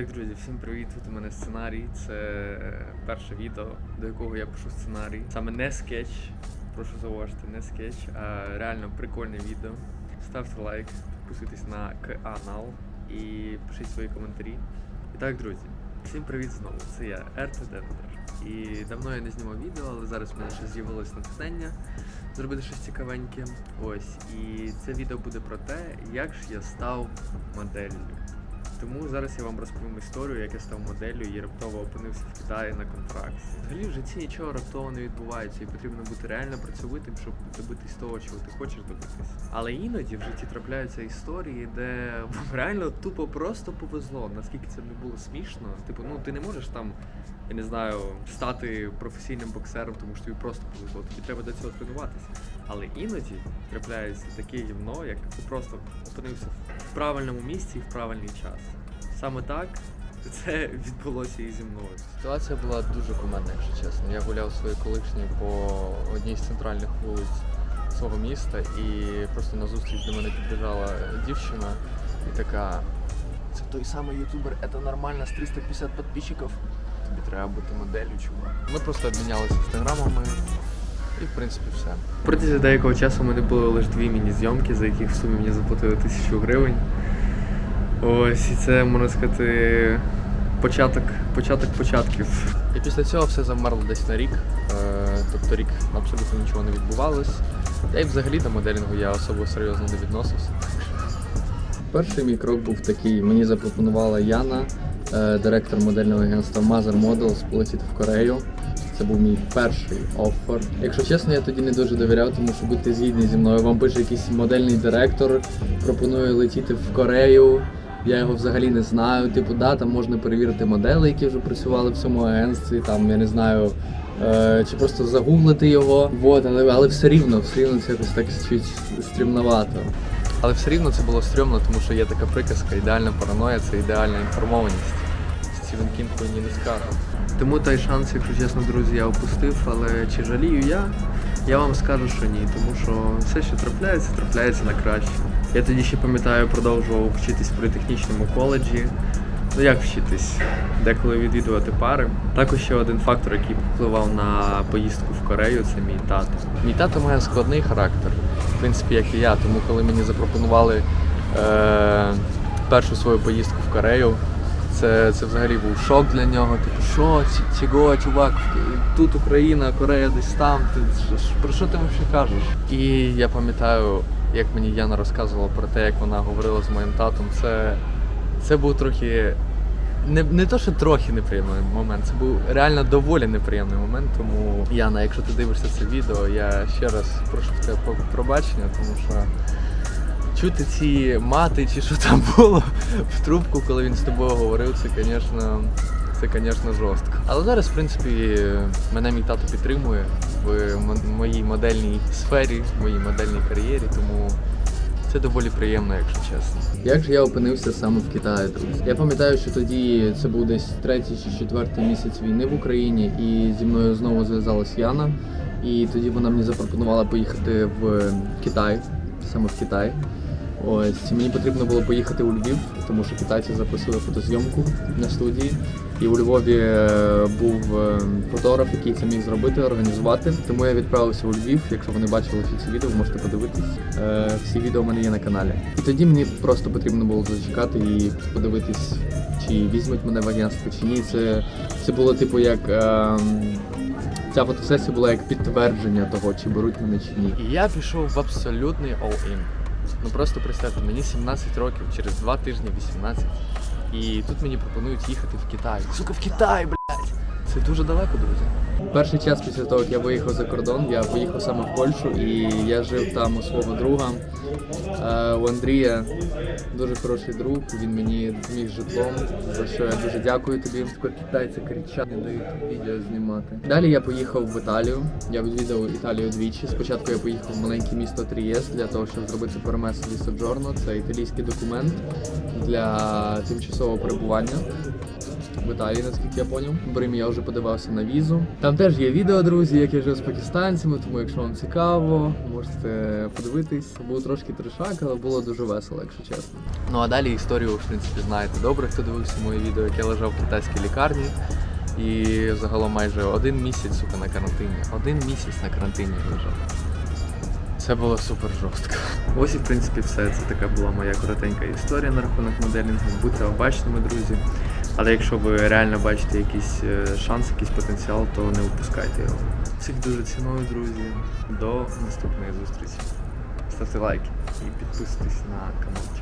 Так, друзі, всім привіт! Тут у мене сценарій. Це е, перше відео, до якого я пишу сценарій. Саме не скетч, прошу зауважити, не скетч, а реально прикольне відео. Ставте лайк, підписуйтесь на канал і пишіть свої коментарі. І так, друзі, всім привіт знову. Це я, РТД. І давно я не знімав відео, але зараз в мене ще з'явилось натхнення зробити щось цікавеньке. Ось, і це відео буде про те, як ж я став моделлю. Тому зараз я вам розповім історію, як я став моделлю і раптово опинився в Китаї на контракті. Взагалі в житті нічого раптово не відбувається, і потрібно бути реально працьовитим, щоб добитись того, чого ти хочеш добитись. Але іноді в житті трапляються історії, де реально тупо просто повезло. Наскільки це не було смішно. Типу, ну ти не можеш там, я не знаю, стати професійним боксером, тому що тобі просто повезло. Тобі треба до цього тренуватися. Але іноді трапляється таке гівно, як ти просто опинився в правильному місці і в правильний час. Саме так це відбулося і зі мною. Ситуація була дуже кумедна, якщо чесно. Я гуляв своєю колишньою по одній з центральних вулиць свого міста, і просто на зустріч до мене підбіжала дівчина і така. Це той самий ютубер, це нормально з 350 підписчиків. Тобі треба бути моделлю, чувак. Ми просто обмінялися інстаграмами і в принципі все. Протягом деякого часу у мене були лише дві міні-зйомки, за яких в сумі мені заплатили тисячу гривень. Ось, і це можна сказати початок, початок початків. І після цього все завмерло десь на рік. Е, тобто рік абсолютно нічого не відбувалось. Та й взагалі до моделінгу я особо серйозно не відносився. Перший мій крок був такий. Мені запропонувала Яна, е, директор модельного агентства Mother Models, полетіти в Корею. Це був мій перший офер. Якщо чесно, я тоді не дуже довіряв, тому що будьте згідні зі мною. Вам пише якийсь модельний директор, пропонує летіти в Корею. Я його взагалі не знаю. Типу, да, там можна перевірити модели, які вже працювали в цьому агентстві. Там я не знаю, е, чи просто загуглити його. Вот, але, але все рівно, все рівно це якось так чуть стрімновато. Але все рівно це було стрьомно, тому що є така приказка, ідеальна параноя це ідеальна інформованість. Стівен Кінг мені не скаже. Тому той шанс, якщо чесно, друзі, я опустив, але чи жалію я? Я вам скажу, що ні, тому що все, що трапляється, трапляється на краще. Я тоді ще пам'ятаю, продовжував вчитись в політехнічному коледжі. Ну як вчитись? Деколи відвідувати пари. Також ще один фактор, який впливав на поїздку в Корею, це мій тато. Мій тато має складний характер, в принципі, як і я. Тому коли мені запропонували е, першу свою поїздку в Корею, це, це взагалі був шок для нього. Типу, що, цього, чувак, тут Україна, Корея десь там. Ти про що ти взагалі кажеш? І я пам'ятаю, як мені Яна розказувала про те, як вона говорила з моїм татом. Це, це був трохи. Не, не то, що трохи неприємний момент, це був реально доволі неприємний момент. Тому Яна, якщо ти дивишся це відео, я ще раз прошу в тебе пробачення, тому що чути ці мати чи що там було в трубку, коли він з тобою говорив, це, звісно, це, звісно, жорстко. Але зараз, в принципі, мене мій тато підтримує в моїй модельній сфері, в моїй модельній кар'єрі, тому це доволі приємно, якщо чесно. Як же я опинився саме в Китаї, друзі? Я пам'ятаю, що тоді це був десь третій чи четвертий місяць війни в Україні, і зі мною знову зв'язалась Яна. І тоді вона мені запропонувала поїхати в Китай, саме в Китай. Ось мені потрібно було поїхати у Львів, тому що китайці запросили фотозйомку на студії. І у Львові е, був е, фотограф, який це міг зробити, організувати. Тому я відправився у Львів. Якщо ви не бачили всі ці відео, ви можете подивитись. Е, Всі відео в мене є на каналі. І тоді мені просто потрібно було зачекати і подивитись, чи візьмуть мене в агентство, чи ні. Це, це було типу як. Ця фотосесія була як підтвердження того, чи беруть мене чи ні. І я пішов в абсолютний all-in. Ну просто представте, мені 17 років, через два тижні 18. І тут мені пропонують їхати в Китай. Сука, в Китай, блядь! Це дуже далеко, друзі. Перший час після того, як я виїхав за кордон, я поїхав саме в Польщу і я жив там у свого друга. Е, у Андрія дуже хороший друг, він мені зміг житлом, за що я дуже дякую тобі. Тепер китайці кричать, не дають відео знімати. Далі я поїхав в Італію. Я відвідав Італію двічі. Спочатку я поїхав в маленьке місто Трієст для того, щоб зробити пермесо di soggiorno. Це італійський документ для тимчасового перебування. в Італії, наскільки я поняв. В Римі я вже подивався на візу. Там теж є відео, друзі, як я жив з пакистанцями, тому якщо вам цікаво, можете подивитись. Був трошки трешак, але було дуже весело, якщо чесно. Ну а далі історію, в принципі, знаєте добре, хто дивився моє відео, як я лежав в китайській лікарні. І загалом майже один місяць сука на карантині. Один місяць на карантині лежав. Це було супер жорстко. Ось і в принципі все. Це така була моя коротенька історія на рахунок моделінгу. Будьте обачними, друзі. Але якщо ви реально бачите якийсь е, шанс, якийсь потенціал, то не випускайте його. Всіх дуже ціную, друзі. До наступної зустрічі. Ставте лайки і підписуйтесь на каналчик.